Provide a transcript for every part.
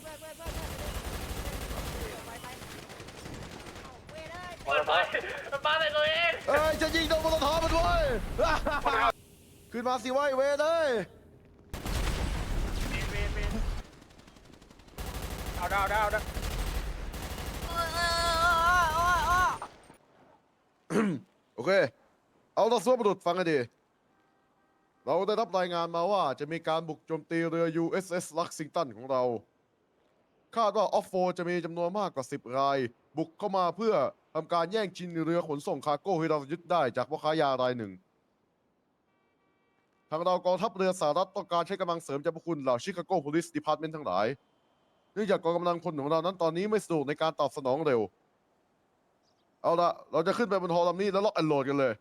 เพื่อนเพื่อนเพื่อนเพื่อนไปไปเว้ยเลยเปิดไฟมันปาใส่ตัวเองเอ้ยจะยิงโดนมอเตอร์ทอมันด้วยขึ้นมาสิเว้ยเวยเลยเอาดาวดาวดาวโอเค เอาต่อสู้ประดุดฟังให้ดี เราได้รับรายงานมาว่าจะมีการบุกโจมตีเรือ USS Lexington ของเรา คาดว่าออฟโฟจะมีจำนวนมากกว่า 10 ราย บุกเข้ามาเพื่อทำการแย่งชิงเรือขนส่งคาร์โก้ที่เรายึดได้จากพ่อค้ายารายหนึ่ง ทางเรากองทัพเรือสหรัฐต้องการใช้กำลังเสริมจากพวกคุณเหล่าชิคาโก Police Department ทั้งหลาย เนื่องจากกองกำลังพลของเรานั้นตอนนี้ไม่สะดวกในการตอบสนองเร็ว เอาละเราจะขึ้นไปบนฮอลำนี้แล้วล็อกแอนโหลดกันเลย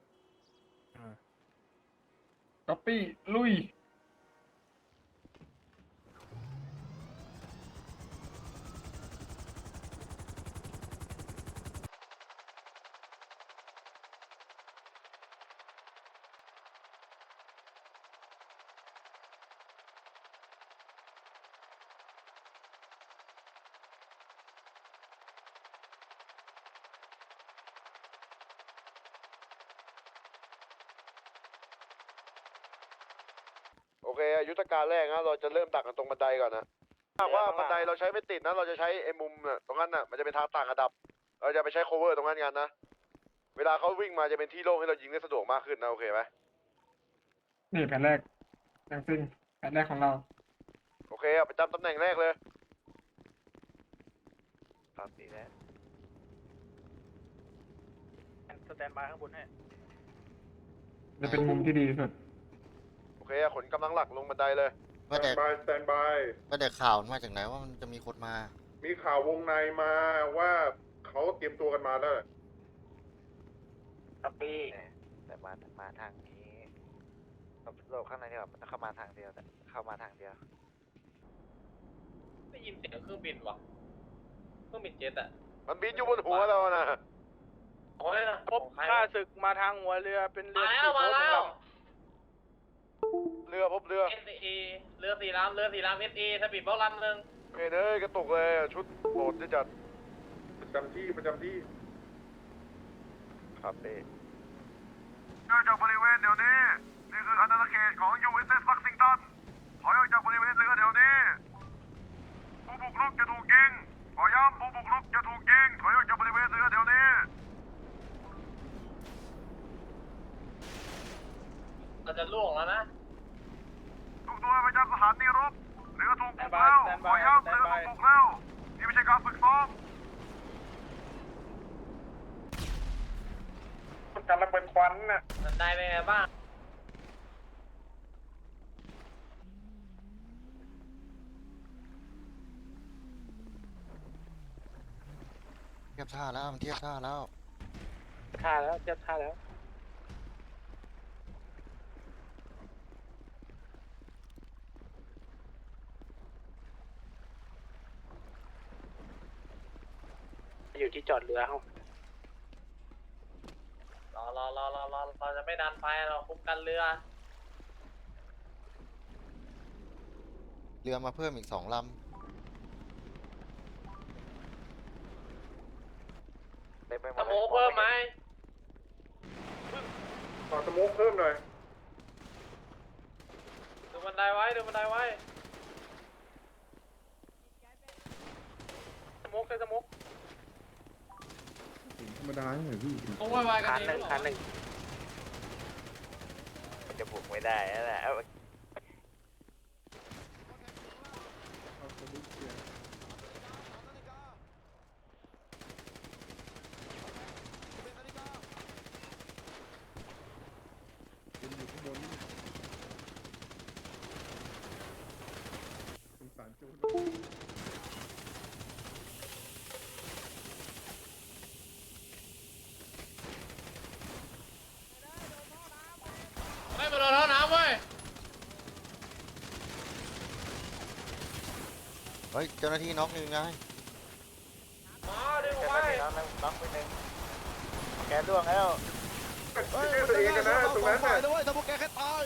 ก๊อปปี้ลุย โอเคยุทธการแรกนะเราจะเริ่มตักกันตรงบันไดก่อนนะถ้าว่าบันไดเราใช้ไม่ติดนะเราจะใช้ไอ้มุมน่ะตรงนั้นน่ะมันจะเป็นทางต่างระดับ เราจะไปใช้ cover ตรงนั้นกันนะ เวลาเขาวิ่งมาจะเป็นที่โล่งให้เรายิงได้สะดวกมากขึ้นนะโอเคไหมนี่แผนแรกอย่างซิ่งแผนแรกของเรา โอเคอะประจำตำแหน่งแรกเลยครับดีแล้วสแตนบายข้างบนให้จะเป็นมุมที่ดีที่สุดโอ เคอะขนกำลังหลักลงบันไดเลยว่าแต่บายสแตนบาย ว่าแต่ข่าวมันมาจากไหนว่ามันจะมีคนมา มีข่าววงในมาว่าเขาเตรียมตัวกันมาแล้วครับพี่แต่มามาทางนี้โลกข้างในนี่แบบมันเข้ามาทางเดียวแต่เข้ามาทางเดียวได้ยินเสียงเครื่องบินวะเครื่องบินเจ็ตอะมันบินอยู่บนหัวเรานะโอ้ยนะพบข้าศึกมาทางหัวเรือเป็นเรือมาแล้วมาแล้วเรือ พบเรือเอสเอเรือสีลำเรือสีลำเอสเอสปีดบล็อกลำหนึ่งเฮ้ยเอ้ยกระตุกเลยชุดโหดจะจัดประจำที่ประจำที่ครับเด้ออกจากบริเวณเดี๋ยวนี้ นี่คืออาณาเขตของ USS Lexington ถอยออกจากบริเวณเรือเดี๋ยวนี้ ผู้บุกรุกจะถูกยิง ขอย้ำผู้บุกรุกจะถูกยิง ถอยออกจากบริเวณเรือเดี๋ยวนี้ เราจะล่วงแล้วนะ ทุกตัวประจำสถานีรบ เรือถูกบุกแล้วขอย้ำเรือถูกบุกแล้วนี่ไม่ใช่การฝึกซ้อมกำลังเป็นควันน่ะมันได้เป็นไงบ้างเทียบท่าแล้วมันเทียบท่าแล้วท่าแล้วเทียบท่าแล้ว อยู่ที่จอดเรือเขารอรอรอรอรอเราจะไม่ดันไฟเราคุมกันเรือ เรือมาเพิ่มอีกสองลเต็มไปหมสดโมกเพิ่มไหมขอสโมุกเพิ่มหน่อยดูบันไดไว้ดูบันไดไว้สโมกใช่สโมก ธรรมดาเหรอพี่โอ้ยไวกันคันเองหนึ่งคันหนึ่งมันจะบุกไม่ได้แล้วแหละเอา ไม่มาโดนท่อน้ำเว้ยำเฮ้ยเจ้าหน้าที่น็อกหนึ่งไงมาดึงแกไว้ไปน้องน้องไปหนึ่งแกล่วงแล้วเฮ้ยช่วยตัวเองกันนะตรงนั้นฝ่าน่ะยนะเว้ยถ้าพวกแกแค่ตาย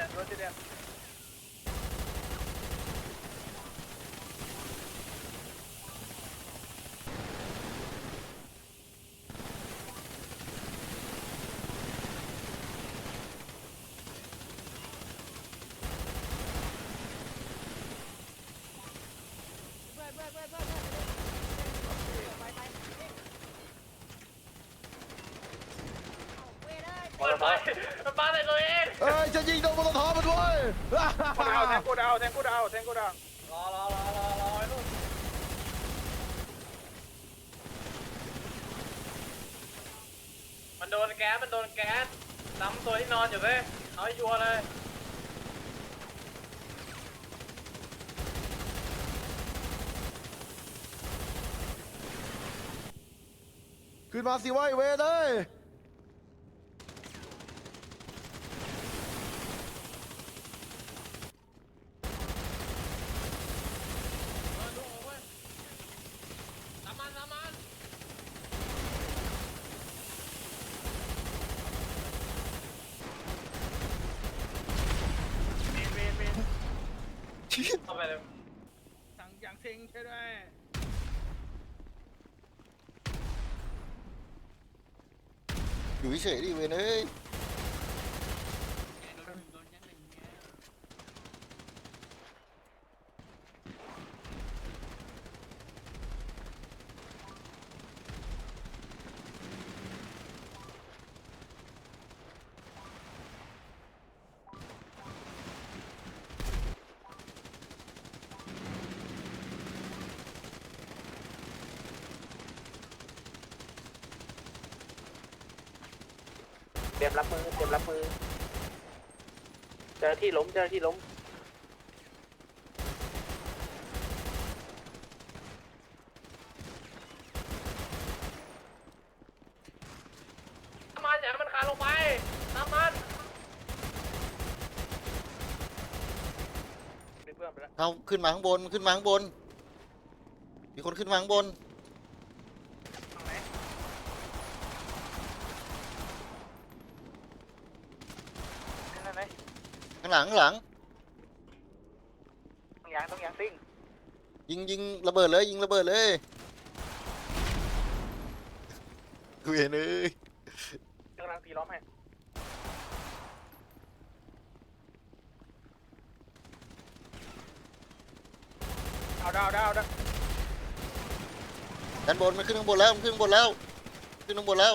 รรถที่เนี่ย เพื่อนเพื่อนเพื่อนเพื่อนเพื่อนไปไปเอาเว้ยเลย เปิดไฟ มันปาใส่ตัวเองเอ้ยจะยิงโดนมอเตอร์ทอมันด้วยกูดาวแทงกูดาวแทงกูดาวแทงกูดาวรอรอรอรอรอไอ้ลูกมันโดนแก๊สมันโดนแก๊สซ้ำตัวที่นอนอยู่เลยเอาให้ชัวร์เลยขึ้นมาสิวะไอ้เวรเลย เออดูเอาเว้ยตามมันตามมัน เวนเวนเวน เข้าไปเลยสั่งอย่างเซ็งใช่ด้วยอยู่เฉยๆดิเวยเอ้ย เตรียมรับมือเตรียมรับมือเจอที่ล้มเจอที่ล้มตามมันอย่าให้มันคานลงไปตามมันดึงเพื่อนไปแล้วเอาขึ้นมาข้างบนขึ้นมาข้างบน มีคนขึ้นมาข้างบน ทางไหน นั่นไหน ข้างหลังข้างหลัง ต้องยางต้องยางซิ่งยิงยิงระเบิดเลยยิงระเบิดเลยเวยเอ้ยกำลังตีล้อมให้เอาดาวดาวดาวด้านบนมันขึ้นข้างบนแล้วมันขึ้นข้างบนแล้ว ขึ้นข้างบนแล้ว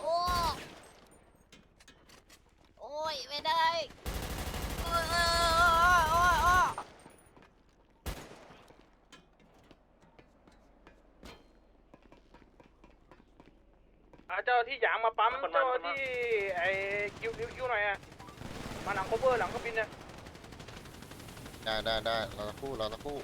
โอ้โอ้ยไม่ได้โอ้ยโอ้ยโอ้ยโอ้ย เอาเจ้าที่ยางมาปั๊มเจ้าที่ไอ้คิวคิวคิวหน่อยอะมาหลังโคเวอร์หลังเครื่องบินเนี่ยได้ได้ได้เราตะคู่เราตะคู่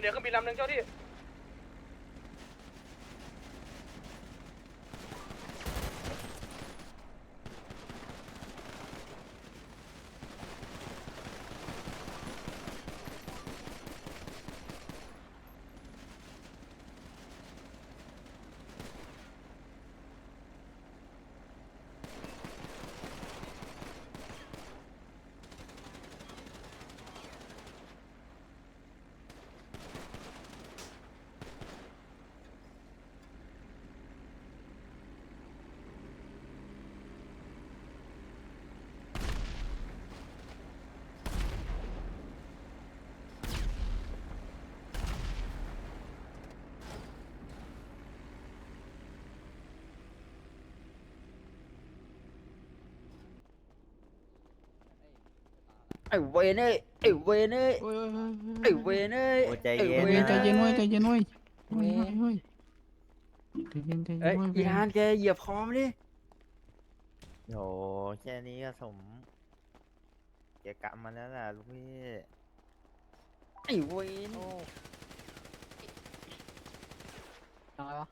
เดี๋ยวเครื่องบินลำหนึ่งเจ้าที่ ไอ้เวนเอ้ยไอ้เวนเอ้ยโอ้ยโอ้ยโอ้ยไอ้เวนเอ้ยโอ้ใจไอ้เย็นวเฮ้ยนใจเย็นเว้ยใจเย็นเว้ยเว้เฮ้ยยเฮ้ยใจเย็นใจเย็เอ้ยนเว้ยอีธานแกเหยียบคอมดิโหแค่นี้ก็สมเกียรติกรรมมันแล้วล่ะลูกพี่ไอ้เวนอะไรวะ